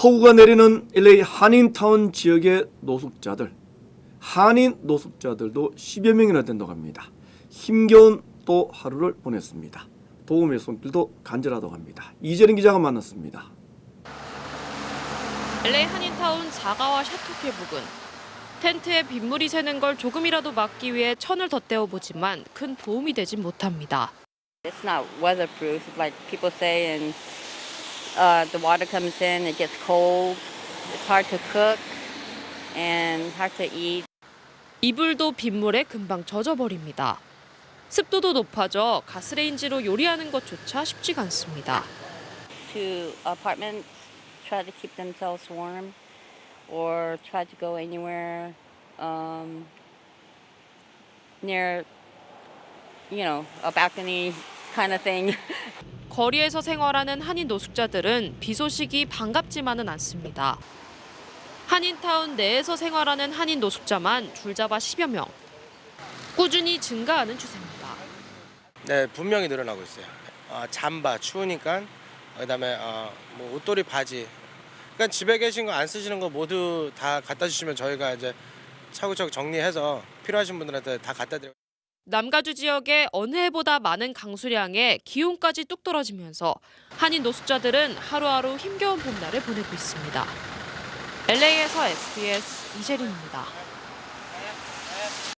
폭우가 내리는 LA 한인타운 지역의 노숙자들, 한인 노숙자들도 10여 명이나 된다고 합니다. 힘겨운 또 하루를 보냈습니다. 도움의 손길도 간절하다고 합니다. 이재린 기자가 만났습니다. LA 한인타운 사가와 샤토케 부근. 텐트에 빗물이 새는 걸 조금이라도 막기 위해 천을 덧대어 보지만 큰 도움이 되진 못합니다. It's not weatherproof, like people say, and uh, the water comes in, it gets cold. It's hard to cook and hard to eat. 이불도 빗물에 금방 젖어버립니다. 습도도 높아져 가스레인지로 요리하는 것조차 쉽지가 않습니다. To apartments, try to keep themselves warm, or try to go anywhere um, near, you know, a balcony kind of thing. 거리에서 생활하는 한인 노숙자들은 비 소식이 반갑지만은 않습니다. 한인타운 내에서 생활하는 한인 노숙자만 줄잡아 10여 명. 꾸준히 증가하는 추세입니다. 네, 분명히 늘어나고 있어요. 어, 잠바 추우니까 그다음에 어, 뭐 옷도리 바지. 그러니까 집에 계신 거 안 쓰시는 거 모두 다 갖다 주시면 저희가 이제 차곡차곡 정리해서 필요하신 분들한테 다 갖다 드려요. 남가주 지역에 어느 해보다 많은 강수량에 기온까지 뚝 떨어지면서 한인 노숙자들은 하루하루 힘겨운 봄날을 보내고 있습니다. LA에서 SBS 이재린입니다.